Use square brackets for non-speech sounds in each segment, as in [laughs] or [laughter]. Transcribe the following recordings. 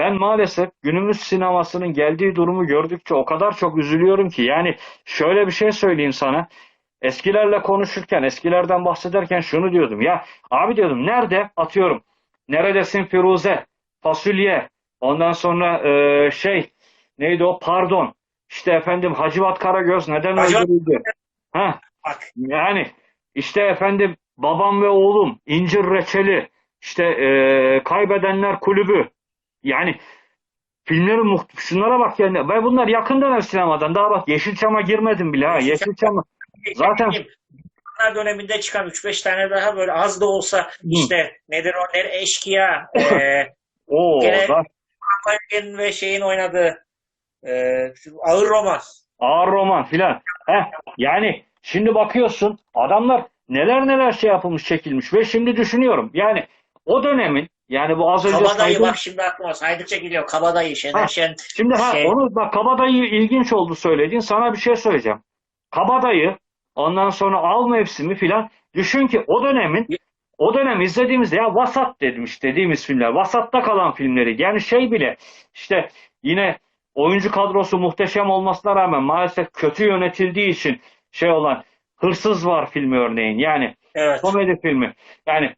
ben maalesef günümüz sinemasının geldiği durumu gördükçe o kadar çok üzülüyorum ki yani şöyle bir şey söyleyeyim sana. Eskilerle konuşurken, eskilerden bahsederken şunu diyordum. Ya abi diyordum nerede? Atıyorum. Neredesin Firuze? Fasulye. Ondan sonra e, şey neydi o? Pardon. İşte efendim Hacivat Karagöz neden öldürüldü? Ha, yani işte efendim babam ve oğlum, incir reçeli, işte e, kaybedenler kulübü. Yani filmlerin muht şunlara bak yani. Ben bunlar yakın dönem sinemadan. Daha bak Yeşilçam'a girmedim bile ha. Yeşilçam'a. Zaten- Zaten döneminde çıkan 3-5 tane daha böyle az da olsa işte nedir o ne eşkıya [laughs] e, O Gene- Rafael'in ve şeyin oynadığı e, ağır roman. ağır roman filan. Heh, yani şimdi bakıyorsun adamlar neler neler şey yapılmış çekilmiş ve şimdi düşünüyorum. Yani o dönemin yani bu az önce Kabadayı saydığım- bak şimdi aklıma saydıkça geliyor. Kabadayı, Şener Ha, Şen. Şimdi ha Şey- onu bak kabadayı ilginç oldu söylediğin. Sana bir şey söyleyeceğim. Kabadayı ondan sonra av mevsimi filan düşün ki o dönemin o dönem izlediğimizde ya vasat demiş dediğimiz filmler. Vasatta kalan filmleri. Yani şey bile işte yine oyuncu kadrosu muhteşem olmasına rağmen maalesef kötü yönetildiği için şey olan Hırsız var filmi örneğin. Yani Evet. komedi filmi. Yani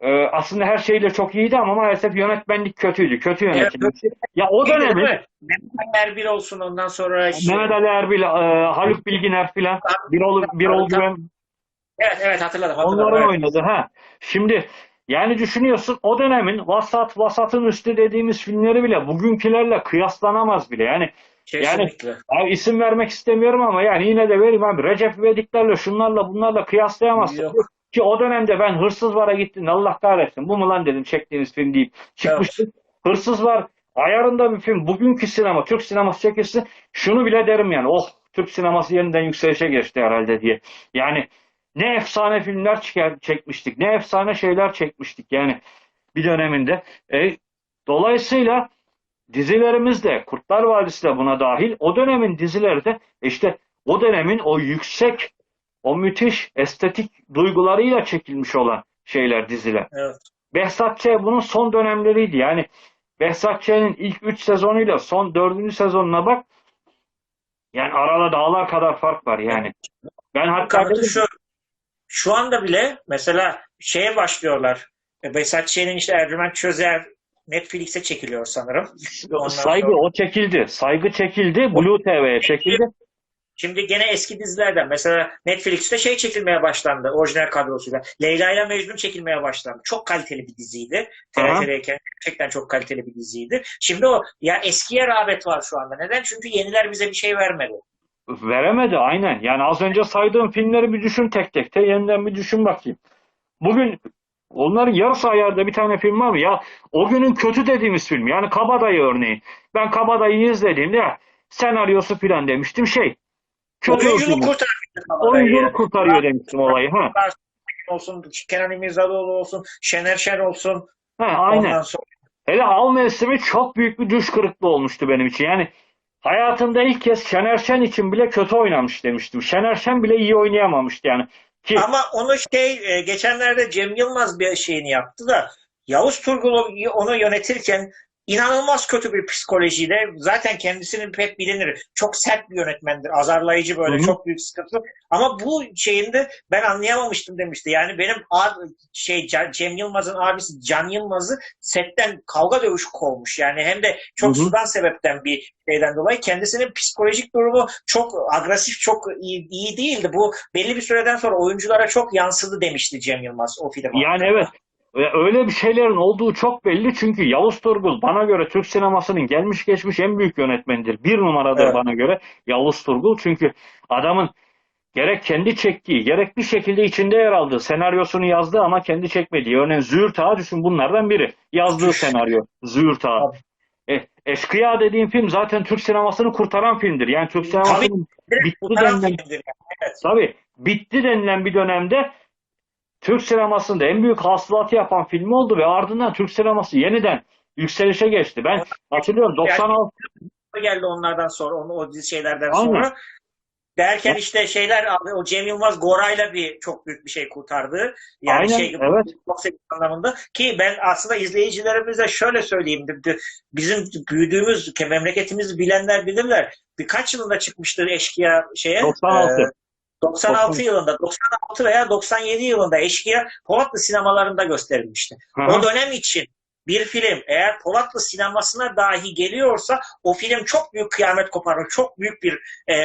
e, aslında her şeyle çok iyiydi ama maalesef yönetmenlik kötüydü. Kötü yönetilmişti. Ya o Değil dönemin mi? Mehmet Ali Erbil olsun ondan sonra şey- Mehmet Ali Erbil, e, Haluk Bilginer filan, Birol, Birol Güven Evet evet hatırladım. hatırladım. onların evet. oynadı. Ha. Şimdi yani düşünüyorsun o dönemin vasat, vasatın üstü dediğimiz filmleri bile bugünkülerle kıyaslanamaz bile. Yani Kesinlikle. abi isim vermek istemiyorum ama yani yine de vereyim abi. Recep İvediklerle şunlarla bunlarla kıyaslayamazsın. Yok. Ki o dönemde ben Hırsız Var'a gittim. Allah kahretsin. Bu mu lan dedim çektiğiniz film deyip. Çıkmıştım. Hırsız Var ayarında bir film. Bugünkü sinema, Türk sineması çekilsin. Şunu bile derim yani. Oh Türk sineması yeniden yükselişe geçti herhalde diye. Yani ne efsane filmler çıkar, çekmiştik. Ne efsane şeyler çekmiştik yani bir döneminde. E, dolayısıyla dizilerimiz de Kurtlar Vadisi de buna dahil. O dönemin dizileri de işte o dönemin o yüksek o müthiş estetik duygularıyla çekilmiş olan şeyler diziler. Evet. Behzat Ç. bunun son dönemleriydi. Yani Behzat Ç'nin ilk 3 sezonuyla son 4. sezonuna bak. Yani arada dağlar kadar fark var yani. Ben hatta dedim, şu. Şu anda bile mesela şeye başlıyorlar. E, Behzat Ç'nin işte Ercüment Çözer Netflix'e çekiliyor sanırım. Ondan saygı sonra- o çekildi. Saygı çekildi. Blue TV'ye çekildi. Şimdi gene eski dizilerden mesela Netflix'te şey çekilmeye başlandı orijinal kadrosuyla. Leyla ile Mecnun çekilmeye başlandı. Çok kaliteli bir diziydi. TRT'deyken gerçekten çok kaliteli bir diziydi. Şimdi o ya eskiye rağbet var şu anda. Neden? Çünkü yeniler bize bir şey vermedi. Veremedi aynen. Yani az önce saydığım filmleri bir düşün tek tek. Te yeniden bir düşün bakayım. Bugün onların yarısı ayarda bir tane film var mı? Ya o günün kötü dediğimiz film. Yani Kabadayı örneğin. Ben Kabadayı'yı izlediğimde ya senaryosu filan demiştim şey. Film. kurtarıyor. Oyunculuk kurtarıyor demiştim olayı. Ha. olsun, Kenan İmirzalıoğlu olsun, Şener Şen olsun. Ha, aynen. Sonra Hele av mevsimi çok büyük bir düş kırıklığı olmuştu benim için. Yani hayatımda ilk kez Şener Şen için bile kötü oynamış demiştim. Şener Şen bile iyi oynayamamıştı yani. Ki Ama onu şey e, geçenlerde Cem Yılmaz bir şeyini yaptı da Yavuz Turgul onu yönetirken inanılmaz kötü bir psikolojiyle zaten kendisinin pek bilinir. Çok sert bir yönetmendir. Azarlayıcı böyle Hı hı. çok büyük sıkıntı. Ama bu şeyinde ben anlayamamıştım demişti. Yani benim şey Cem Yılmaz'ın abisi Can Yılmaz'ı setten kavga dövüşü kovmuş. Yani hem de çok Hı hı. sudan sebepten bir şeyden dolayı kendisinin psikolojik durumu çok agresif, çok iyi, iyi değildi. Bu belli bir süreden sonra oyunculara çok yansıdı demişti Cem Yılmaz o film. Yani evet. Ve Öyle bir şeylerin olduğu çok belli çünkü Yavuz Turgul bana göre Türk sinemasının gelmiş geçmiş en büyük yönetmenidir. Bir numaradır Evet. bana göre Yavuz Turgul çünkü adamın gerek kendi çektiği gerek bir şekilde içinde yer aldığı senaryosunu yazdı ama kendi çekmediği. Örneğin Züğürt Ağa düşün bunlardan biri. Yazdığı senaryo Züğürt Ağa. E, Eşkıya dediğim film zaten Türk sinemasını kurtaran filmdir. Yani Türk sinemasının bitti denilen yani. Tabii bitti denilen bir dönemde Türk sinemasında en büyük hasılatı yapan film oldu ve ardından Türk sineması yeniden yükselişe geçti. Ben hatırlıyorum 96 geldi onlardan sonra, onu, o dizi şeylerden Aynen. sonra. Derken işte şeyler abi o Cem Yılmaz Gora'yla bir çok büyük bir şey kurtardı. Yani Aynen, şey evet. anlamında ki ben aslında izleyicilerimize şöyle söyleyeyim. Bizim büyüdüğümüz ke- memleketimizi bilenler bilirler. Birkaç yılında çıkmıştır eşkıya şeye. 96. e, 96 yılında, 96 veya 97 yılında Eşkıya Polatlı sinemalarında gösterilmişti. Hı hı. O dönem için bir film eğer Polatlı sinemasına dahi geliyorsa o film çok büyük kıyamet koparır. Çok büyük bir e,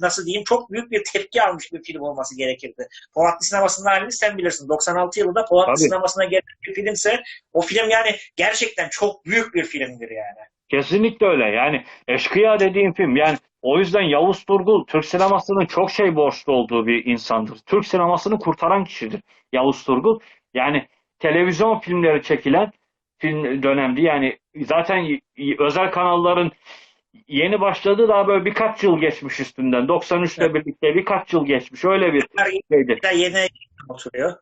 nasıl diyeyim çok büyük bir tepki almış bir film olması gerekirdi. Polatlı sinemasının halini sen bilirsin. 96 yılında Polatlı Tabii. sinemasına gelen bir filmse o film yani gerçekten çok büyük bir filmdir yani. Kesinlikle öyle. Yani Eşkıya dediğim film yani o yüzden Yavuz Turgul Türk sinemasının çok şey borçlu olduğu bir insandır. Türk sinemasını kurtaran kişidir Yavuz Turgul. Yani televizyon filmleri çekilen film dönemdi. Yani zaten özel kanalların yeni başladığı daha böyle birkaç yıl geçmiş üstünden. 93'le Evet. birlikte birkaç yıl geçmiş. Öyle bir şeydi. yeni oturuyor.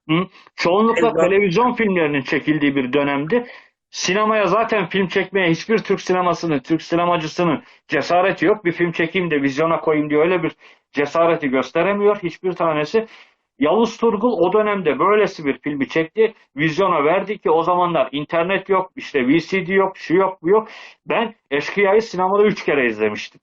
Çoğunlukla Televizyon- televizyon filmlerinin çekildiği bir dönemdi. Sinemaya zaten film çekmeye hiçbir Türk sinemasının, Türk sinemacısının cesareti yok. Bir film çekeyim de vizyona koyayım diye öyle bir cesareti gösteremiyor hiçbir tanesi. Yavuz Turgul o dönemde böylesi bir filmi çekti. Vizyona verdi ki o zamanlar internet yok, işte VCD yok, şu yok, bu yok. Ben Eşkıya'yı sinemada üç kere izlemiştim.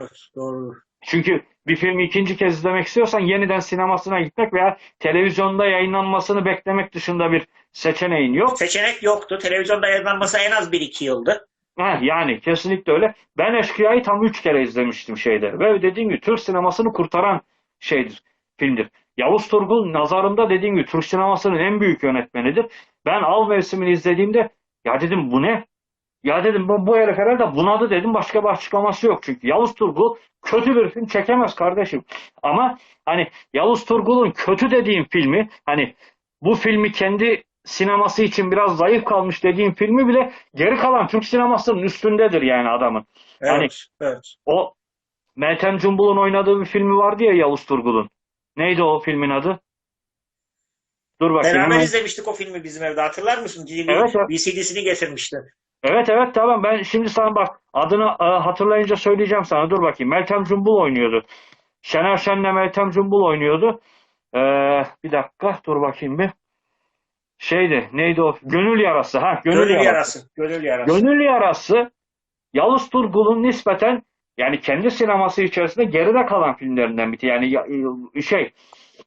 Evet, doğru. Çünkü bir filmi ikinci kez izlemek istiyorsan yeniden sinemasına gitmek veya televizyonda yayınlanmasını beklemek dışında bir seçeneğin yok. Seçenek yoktu. Televizyonda yayınlanması en az 1-2 yıldı. Heh, yani kesinlikle öyle. Ben Eşkıya'yı tam üç kere izlemiştim şeyde. Ve dediğim gibi Türk sinemasını kurtaran şeydir, filmdir. Yavuz Turgul nazarımda dediğim gibi Türk sinemasının en büyük yönetmenidir. Ben Av Mevsimi'ni izlediğimde ya dedim bu ne? Ya dedim bu, bu herif herhalde bunadı dedim. Başka bir açıklaması yok çünkü. Yavuz Turgul kötü bir film çekemez kardeşim. Ama hani Yavuz Turgul'un kötü dediğim filmi hani bu filmi kendi sineması için biraz zayıf kalmış dediğim filmi bile geri kalan Türk sinemasının üstündedir yani adamın. Evet, Hani- evet. O Meltem Cumbul'un oynadığı bir filmi vardı ya Yavuz Turgul'un. Neydi o filmin adı? Dur bakayım Beraber hemen. izlemiştik o filmi bizim evde. Hatırlar mısın? Evet, evet. VCD'sini getirmişti. Evet evet tamam ben şimdi sana bak adını e, hatırlayınca söyleyeceğim sana dur bakayım. Meltem Cumbul oynuyordu. Şener Şen'le Meltem Cumbul oynuyordu. Ee, bir dakika dur bakayım bir. Şeydi neydi o? Gönül Yarası. Ha Gönül, Gönül, Yarası. yarası. Gönül yarası. Gönül Yarası Yavuz Turgul'un nispeten yani kendi sineması içerisinde geride kalan filmlerinden bir yani ya- şey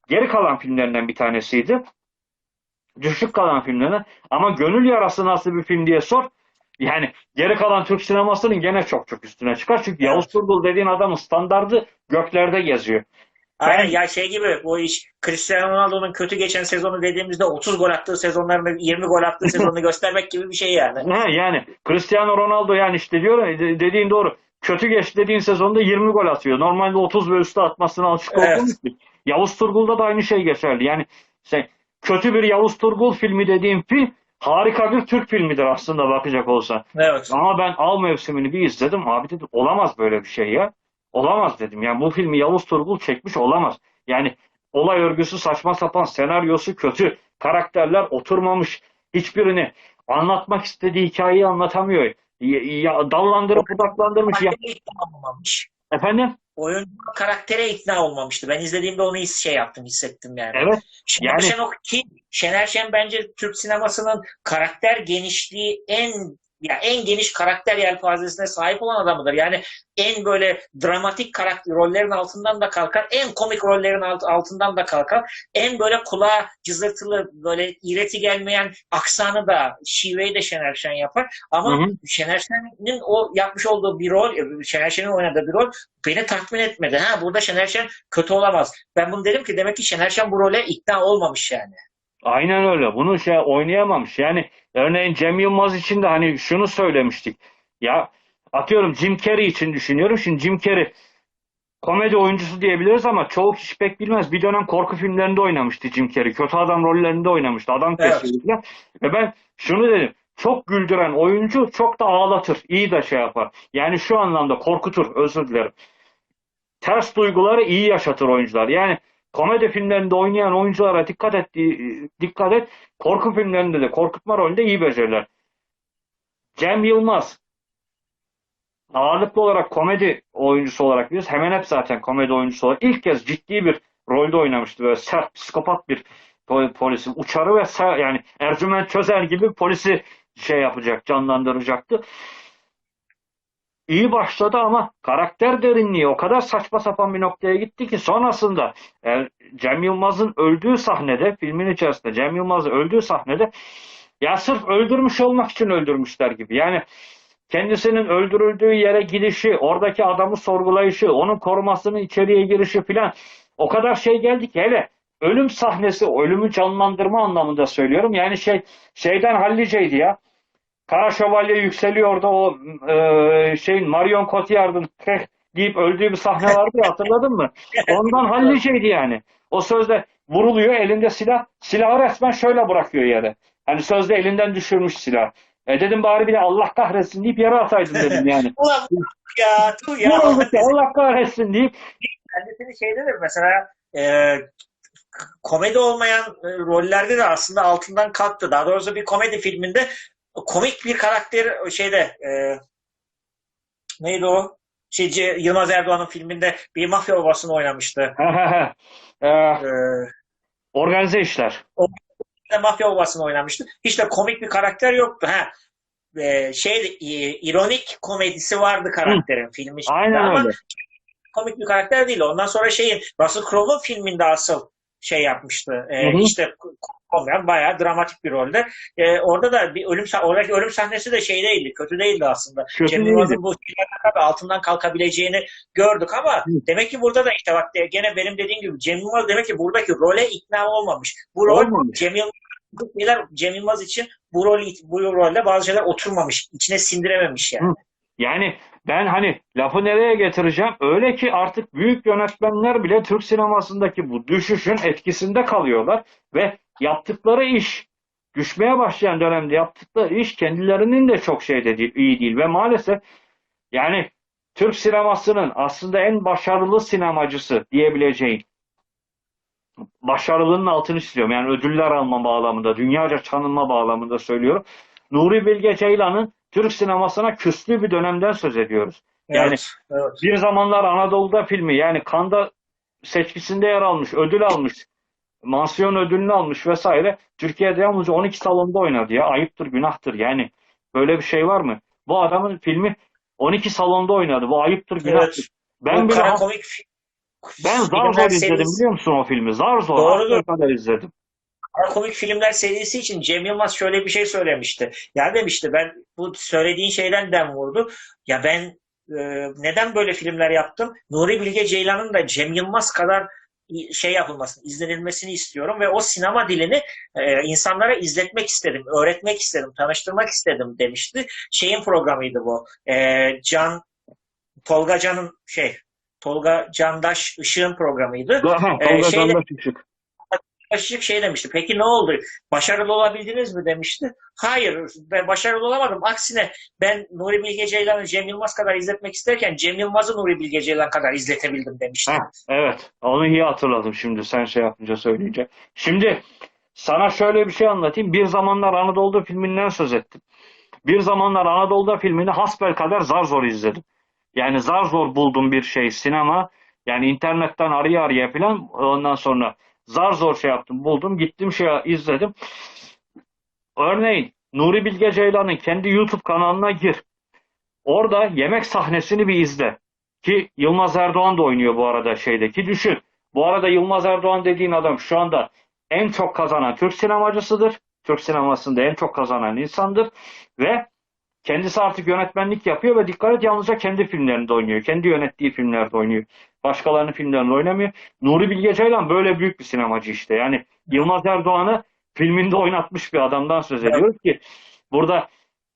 geri kalan filmlerinden bir tanesiydi. Düşük kalan filmlerden. Ama Gönül Yarası nasıl bir film diye sor. Yani geri kalan Türk sinemasının gene çok çok üstüne çıkar. Çünkü Yavuz. Turgul dediğin adamın standardı göklerde geziyor. Aynen Ben- ya şey gibi bu iş Cristiano Ronaldo'nun kötü geçen sezonu dediğimizde 30 gol attığı sezonlarını 20 gol attığı [laughs] sezonunu göstermek gibi bir şey yani. Ha, yani Cristiano Ronaldo yani işte diyor ya, de- dediğin doğru. Kötü geç dediğin sezonda 20 gol atıyor. Normalde 30 ve üstü atmasına alışık Evet. olduğumuz için. Yavuz Turgul'da da aynı şey geçerli. Yani sen kötü bir Yavuz Turgul filmi dediğim film harika bir Türk filmidir aslında bakacak olsan. Evet. Ama ben Av mevsimini bir izledim. Abi dedim olamaz böyle bir şey ya. Olamaz dedim. Yani bu filmi Yavuz Turgul çekmiş olamaz. Yani olay örgüsü saçma sapan, senaryosu kötü, karakterler oturmamış. Hiçbirini anlatmak istediği hikayeyi anlatamıyor. Ya, ya- dallandırıp budaklandırmış. Ya, efendim? Oyuncu karaktere ikna olmamıştı. Ben izlediğimde onu his şey yaptım, hissettim yani. Evet. Şener Yani- Şen ki Şener Şen bence Türk sinemasının karakter genişliği en ya en geniş karakter yelpazesine sahip olan adamıdır. Yani en böyle dramatik karakter rollerin altından da kalkar, en komik rollerin alt- altından da kalkar. En böyle kulağa cızırtılı, böyle iğreti gelmeyen aksanı da, şiveyi de Şener Şen yapar. Ama Hı hı. Şener Şen'in o yapmış olduğu bir rol, Şener Şen'in oynadığı bir rol beni tatmin etmedi. Ha burada Şener Şen kötü olamaz. Ben bunu dedim ki demek ki Şener Şen bu role ikna olmamış yani. Aynen öyle. Bunu şey oynayamamış. Yani örneğin Cem Yılmaz için de hani şunu söylemiştik. Ya atıyorum Jim Carrey için düşünüyorum. Şimdi Jim Carrey komedi oyuncusu diyebiliriz ama çoğu kişi pek bilmez. Bir dönem korku filmlerinde oynamıştı Jim Carrey. Kötü adam rollerinde oynamıştı. Adam Evet. kesiyordu falan. Ve ben şunu dedim. Çok güldüren oyuncu çok da ağlatır. İyi de şey yapar. Yani şu anlamda korkutur. Özür dilerim. Ters duyguları iyi yaşatır oyuncular. Yani komedi filmlerinde oynayan oyunculara dikkat et, dikkat et. Korku filmlerinde de korkutma rolünde iyi becerirler. Cem Yılmaz ağırlıklı olarak komedi oyuncusu olarak biz hemen hep zaten komedi oyuncusu olarak ilk kez ciddi bir rolde oynamıştı. Böyle sert, psikopat bir pol- polisi. Uçarı ve yani Ercüment Çözer gibi polisi şey yapacak, canlandıracaktı. İyi başladı ama karakter derinliği o kadar saçma sapan bir noktaya gitti ki sonrasında e, Cem Yılmaz'ın öldüğü sahnede, filmin içerisinde Cem Yılmaz'ın öldüğü sahnede ya sırf öldürmüş olmak için öldürmüşler gibi. Yani kendisinin öldürüldüğü yere gidişi, oradaki adamı sorgulayışı, onun korumasının içeriye girişi filan o kadar şey geldi ki hele ölüm sahnesi, ölümü canlandırma anlamında söylüyorum. Yani şey şeyden halliceydi ya. Kara Şövalye yükseliyor da o e, şeyin Marion Cotillard'ın deyip öldüğü bir sahne vardı ya hatırladın mı? Ondan [laughs] halliceydi yani. O sözde vuruluyor elinde silah. Silahı resmen şöyle bırakıyor yere. Hani sözde elinden düşürmüş silah. E dedim bari bir de Allah kahretsin deyip yere ataydın dedim yani. Ulan ya dur ya. Ya Allah kahretsin deyip Kendisini şeyde de mesela e, komedi olmayan e, rollerde de aslında altından kalktı. Daha doğrusu bir komedi filminde komik bir karakter şeyde e, neydi o? Şeyci, Yılmaz Erdoğan'ın filminde bir mafya babasını oynamıştı. e, E, organize işler. de mafya babasını oynamıştı. Hiç de komik bir karakter yoktu. Ha. E, şey e, ironik komedisi vardı karakterin filmi. içinde Aynen ama öyle. komik bir karakter değil. Ondan sonra şeyin Russell Crowe'un filminde asıl şey yapmıştı. E, Hı hı. işte olmayan bayağı dramatik bir rolde. E, orada da bir ölüm oradaki ölüm sahnesi de şey değildi. Kötü değildi aslında. Kötü Cem. Yılmaz'ın bu şeylerden tabii altından kalkabileceğini gördük ama Hı. demek ki burada da işte bak de- gene benim dediğim gibi Cem Yılmaz demek ki buradaki role ikna olmamış. Bu rol Olmamış. Cem Yılmaz şeyler Cem Yılmaz için bu rol bu rolde bazı şeyler oturmamış. içine sindirememiş yani. Hı. Yani ben hani lafı nereye getireceğim? Öyle ki artık büyük yönetmenler bile Türk sinemasındaki bu düşüşün etkisinde kalıyorlar ve yaptıkları iş düşmeye başlayan dönemde yaptıkları iş kendilerinin de çok şey de değil, iyi değil ve maalesef yani Türk sinemasının aslında en başarılı sinemacısı diyebileceğin başarılının altını çiziyorum. Yani ödüller alma bağlamında, dünyaca tanınma bağlamında söylüyorum. Nuri Bilge Ceylan'ın Türk sinemasına küstüğü bir dönemden söz ediyoruz. Yani evet, evet. bir zamanlar Anadolu'da filmi yani Kanda seçkisinde yer almış, ödül almış, mansiyon ödülünü almış vesaire. Türkiye'de yalnızca 12 salonda oynadı ya. Ayıptır, günahtır. Yani böyle bir şey var mı? Bu adamın filmi 12 salonda oynadı. Bu ayıptır, günahtır. Ben Bu bile kara komik fi- ben zar zor izledim serisi- biliyor musun o filmi? Zar zor. Doğrudur. Kadar izledim. komik filmler serisi için Cem Yılmaz şöyle bir şey söylemişti. Ya demişti ben bu söylediğin şeyden dem vurdu. Ya ben e, neden böyle filmler yaptım? Nuri Bilge Ceylan'ın da Cem Yılmaz kadar şey yapılmasını, izlenilmesini istiyorum ve o sinema dilini e, insanlara izletmek istedim, öğretmek istedim, tanıştırmak istedim demişti. Şeyin programıydı bu. E, Can Tolga Can'ın şey Tolga Candaş Işık'ın programıydı. Ha, Ee, Tolga şeyde- Candaş Işık. Işık şey demişti. Peki ne oldu? Başarılı olabildiniz mi demişti. Hayır ben başarılı olamadım. Aksine ben Nuri Bilge Ceylan'ı Cem Yılmaz kadar izletmek isterken Cem Yılmaz'ı Nuri Bilge Ceylan kadar izletebildim demişti. Ha, evet. Onu iyi hatırladım şimdi sen şey yapınca söyleyince. Şimdi sana şöyle bir şey anlatayım. Bir zamanlar Anadolu'da filminden söz ettim. Bir zamanlar Anadolu'da filmini hasbelkader zar zor izledim. Yani zar zor buldum bir şey sinema. Yani internetten araya araya falan ondan sonra zar zor şey yaptım buldum gittim şey izledim. Örneğin Nuri Bilge Ceylan'ın kendi YouTube kanalına gir. Orada yemek sahnesini bir izle. Ki Yılmaz Erdoğan da oynuyor bu arada şeydeki. Düşün. Bu arada Yılmaz Erdoğan dediğin adam şu anda en çok kazanan Türk sinemacısıdır. Türk sinemasında en çok kazanan insandır. Ve kendisi artık yönetmenlik yapıyor ve dikkat et yalnızca kendi filmlerinde oynuyor. Kendi yönettiği filmlerde oynuyor. Başkalarının filmlerinde oynamıyor. Nuri Bilge Ceylan böyle büyük bir sinemacı işte. Yani Yılmaz Erdoğan'ı filminde oynatmış bir adamdan söz ediyoruz ki burada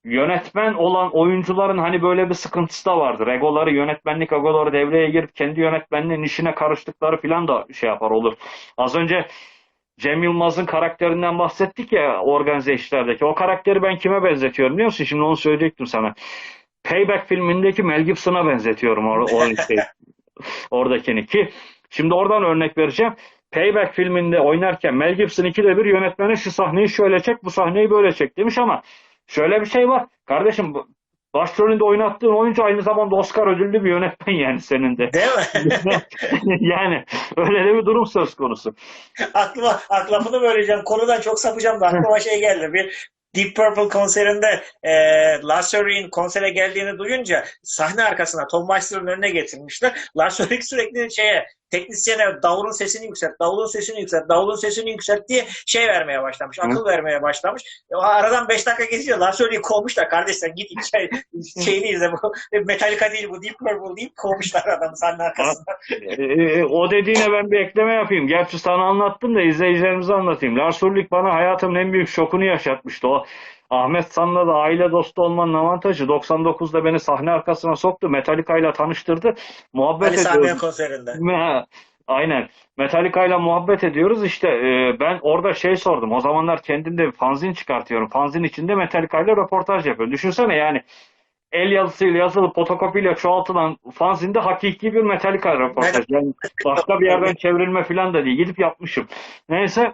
yönetmen olan oyuncuların hani böyle bir sıkıntısı da vardır. Egoları, yönetmenlik egoları devreye girip kendi yönetmenliğin işine karıştıkları falan da şey yapar olur. Az önce Cem Yılmaz'ın karakterinden bahsettik ya organize işlerdeki. O karakteri ben kime benzetiyorum biliyor musun? Şimdi onu söyleyecektim sana. Payback filmindeki Mel Gibson'a benzetiyorum o, o [laughs] şey, oradakini ki. Şimdi oradan örnek vereceğim. Payback filminde oynarken Mel Gibson ikide bir yönetmene şu sahneyi şöyle çek, bu sahneyi böyle çek demiş ama şöyle bir şey var. Kardeşim başrolünde oynattığın oyuncu aynı zamanda Oscar ödüllü bir yönetmen yani senin de. Değil mi? [laughs] yani öyle de bir durum söz konusu. aklıma aklımı böleceğim. Konudan çok sapacağım da aklıma şey geldi. Bir Deep Purple konserinde e, Lars Ulrich'in konsere geldiğini duyunca sahne arkasına Tom Meister'ın önüne getirmişler. Lars Ulrich sürekli şeye teknisyene davulun sesini yükselt, davulun sesini yükselt, davulun sesini yükselt diye şey vermeye başlamış, akıl vermeye başlamış. E, aradan 5 dakika geçince Lars Ulrich'i kovmuşlar. Kardeş sen git şey, şeyini izle bu [laughs] Metallica değil bu Deep Purple deyip kovmuşlar adamı sahne arkasına. Ee, o dediğine ben bir ekleme yapayım. Gerçi sana anlattım da izleyicilerimize anlatayım. Lars Ulrich bana hayatımın en büyük şokunu yaşatmıştı. O Ahmet San'la da aile dostu olmanın avantajı. 99'da beni sahne arkasına soktu. Metallica ile tanıştırdı. Muhabbet Ali ediyoruz. konserinde. [laughs] Ha, Aynen. Metallica ile muhabbet ediyoruz. İşte e, ben orada şey sordum. O zamanlar kendimde bir fanzin çıkartıyorum. Fanzin içinde Metallica ile röportaj yapıyorum. Düşünsene yani el yazısıyla yazılıp fotokopiyle çoğaltılan fanzinde hakiki bir Metallica röportaj. Yani başka bir yerden çevrilme falan da değil. Gidip yapmışım. Neyse.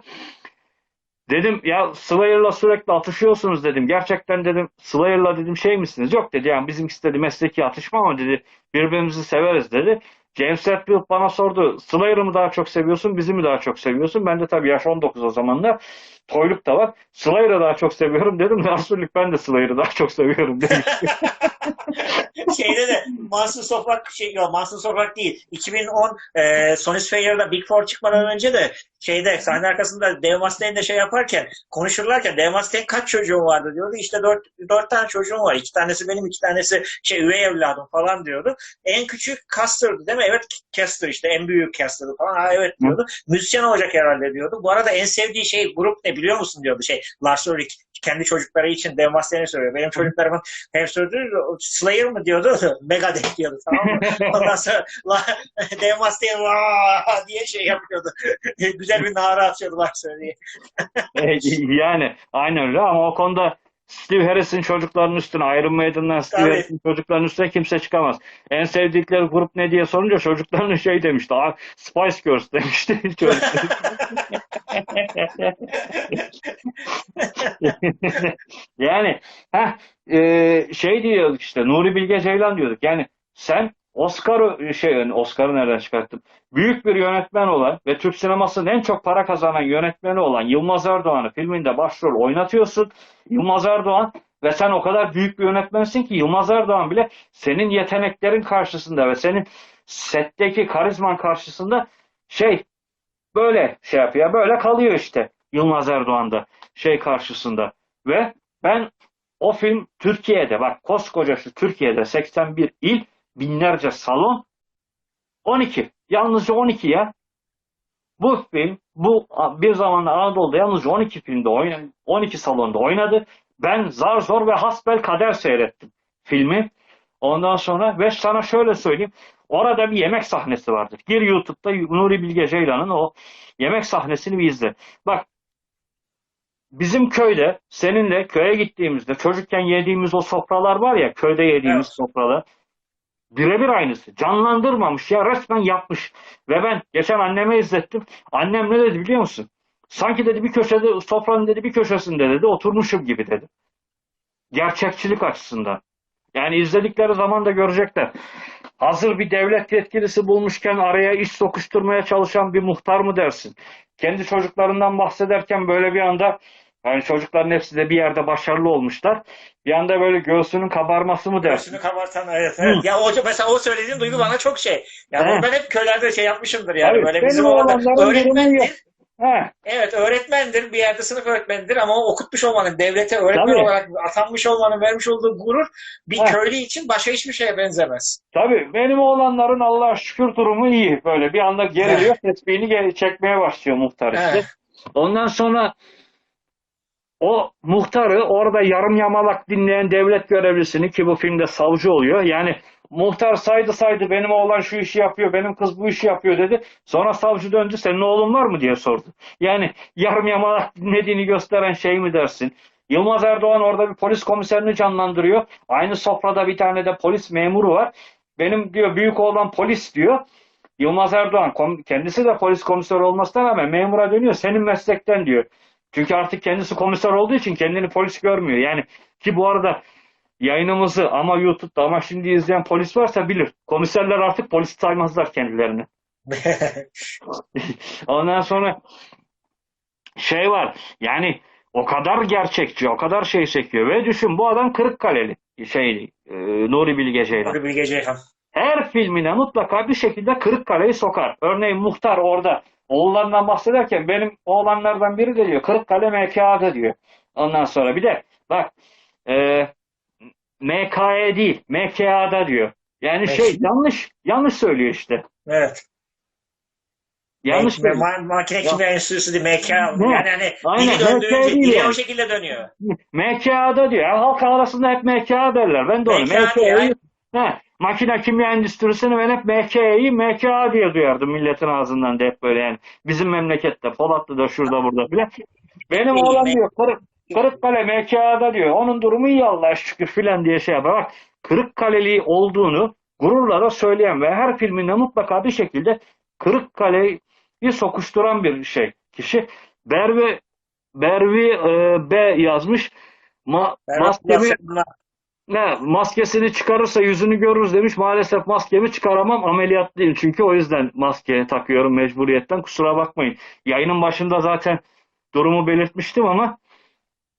Dedim ya Slayer'la sürekli atışıyorsunuz dedim. Gerçekten dedim Slayer'la dedim şey misiniz? Yok dedi yani bizimkisi dedi mesleki atışma ama dedi birbirimizi severiz dedi. James Hetfield bana sordu. Slayer'ı mı daha çok seviyorsun, bizi mi daha çok seviyorsun? Ben de tabii yaş 19 o zamanlar. Toyluk da var. Slayer'ı daha çok seviyorum dedim. Resulük ben de Slayer'ı daha çok seviyorum demiş. [laughs] Şeyde de Mansur Sokak şey yok Mansur Sokak değil. 2010 e, Sony Sphere'da Big Four çıkmadan önce de şeyde sahne arkasında Dave Mustaine'de şey yaparken konuşurlarken Dave Mustaine kaç çocuğun vardı diyordu. İşte dört, dört tane çocuğum var. İki tanesi benim iki tanesi şey üvey evladım falan diyordu. En küçük Custer'dı değil mi? Evet Custer işte en büyük Custer'dı falan. Ha, evet diyordu. Müzisyen olacak herhalde diyordu. Bu arada en sevdiği şey grup ne biliyor musun diyordu şey Lars Ulrich kendi çocukları için Mustaine'e söylüyor. Benim çocuklarımın hep söylüyor Slayer mı diyordu? [laughs] Megadeth diyordu tamam mı? [laughs] Ondan sonra "Vaa!" [laughs] diye şey yapıyordu. Güzel bir nara atıyordular söyleye. E, yani aynen öyle ama o konuda Steve Harris'in çocuklarının üstüne Iron Maiden'dan Steve Tabii. Harris'in çocuklarının üstüne kimse çıkamaz. En sevdikleri grup ne diye sorunca çocuklarının şey demişti. "Aa, Spice Girls demişti. [laughs] Yani heh, e, şey diyorduk işte Nuri Bilge Ceylan diyorduk. Yani sen Oscar şey Oscar'ı nereden çıkarttım? Büyük bir yönetmen olan ve Türk sinemasının en çok para kazanan yönetmeni olan Yılmaz Erdoğan'ı filminde başrol oynatıyorsun. Yılmaz Erdoğan ve sen o kadar büyük bir yönetmensin ki Yılmaz Erdoğan bile senin yeteneklerin karşısında ve senin setteki karizman karşısında şey böyle şey yapıyor. Böyle kalıyor işte Yılmaz Erdoğan da şey karşısında. Ve ben o film Türkiye'de bak koskoca şu Türkiye'de 81 il binlerce salon 12. Yalnızca 12 ya. Bu film bu bir zamanlar Anadolu'da yalnızca 12 filmde oynadı. 12 salonda oynadı. Ben zar zor ve hasbel kader seyrettim filmi. Ondan sonra ve sana şöyle söyleyeyim. Orada bir yemek sahnesi vardır. Gir YouTube'da Nuri Bilge Ceylan'ın o yemek sahnesini bir izle. Bak bizim köyde seninle köye gittiğimizde çocukken yediğimiz o sofralar var ya köyde yediğimiz Evet. sofralar birebir aynısı. Canlandırmamış ya resmen yapmış. Ve ben geçen anneme izlettim. Annem ne dedi biliyor musun? Sanki dedi bir köşede sofranın dedi bir köşesinde dedi oturmuşum gibi dedi. Gerçekçilik açısından. Yani izledikleri zaman da görecekler. Hazır bir devlet yetkilisi bulmuşken araya iş sokuşturmaya çalışan bir muhtar mı dersin? Kendi çocuklarından bahsederken böyle bir anda yani çocukların hepsi de bir yerde başarılı olmuşlar. Bir anda böyle göğsünün kabarması mı dersin? Göğsünü kabartan evet. evet. Ya o, mesela o söylediğin duygu bana çok şey. Ya He. ben hep köylerde şey yapmışımdır yani. Tabii, Böyle bizim orada öğretmendir. He, Evet öğretmendir. Bir yerde sınıf öğretmenidir ama o okutmuş olmanın, devlete öğretmen Tabii. olarak atanmış olmanın vermiş olduğu gurur bir He. köylü için başka hiçbir şeye benzemez. tabii benim oğlanların Allah'a şükür durumu iyi. Böyle bir anda geriliyor. Tesbihini çekmeye başlıyor muhtar işte. Ondan sonra o muhtarı orada yarım yamalak dinleyen devlet görevlisini ki bu filmde savcı oluyor. Yani muhtar saydı saydı benim oğlan şu işi yapıyor, benim kız bu işi yapıyor dedi. Sonra savcı döndü senin oğlun var mı diye sordu. Yani yarım yamalak dinlediğini gösteren şey mi dersin? Yılmaz Erdoğan orada bir polis komiserini canlandırıyor. Aynı sofrada bir tane de polis memuru var. Benim diyor büyük oğlan polis diyor. Yılmaz Erdoğan kendisi de polis komiseri olmasına rağmen memura dönüyor. Senin meslekten diyor. Çünkü artık kendisi komiser olduğu için kendini polis görmüyor. Yani ki bu arada yayınımızı ama YouTube'da ama şimdi izleyen polis varsa bilir. Komiserler artık polis saymazlar kendilerini. [laughs] Ondan sonra şey var yani o kadar gerçekçi, o kadar şey çekiyor. Ve düşün bu adam Kırıkkaleli şey e, Nuri Bilge Ceylan. Nuri Bilge Ceylan. Her filmine mutlaka bir şekilde Kırıkkale'yi sokar. Örneğin Muhtar orada oğullarından bahsederken benim oğlanlardan biri de diyor Kırıkkale MKA'da diyor. Ondan sonra bir de bak e, MKE değil MKA'da diyor. Yani şey Evet. yanlış yanlış söylüyor işte. Evet. Yanlış söylüyor. ma- makine kimya enstitüsü değil, MK. Ne? Yani hani Aynen, dili döndüğünce, MK dili o şekilde dönüyor. MKA'da diyor. Yani halk arasında hep MKA derler. Ben de onu. MKA MKA'yı He, makine kimya endüstrisini ben hep MKA'yı MKA diye duyardım milletin ağzından da hep böyle yani. Bizim memlekette, Polatlı'da, şurada, burada bile. Benim oğlan diyor, Kırık, Kırıkkale MKA'da diyor. Onun durumu iyi Allah'a şükür filan diye şey yapar. Bak, Kırıkkaleli olduğunu gururla da söyleyen ve her filminde mutlaka bir şekilde Kırıkkale'yi sokuşturan bir şey. Kişi Bervi Bervi e, B yazmış. Ma, aslında ne, maskesini çıkarırsa yüzünü görürüz demiş. Maalesef maskemi çıkaramam. Ameliyatlıyım çünkü o yüzden maske takıyorum mecburiyetten. Kusura bakmayın. Yayının başında zaten durumu belirtmiştim ama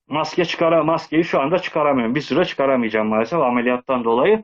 maske çıkara maskeyi şu anda çıkaramıyorum. Bir süre çıkaramayacağım maalesef ameliyattan dolayı.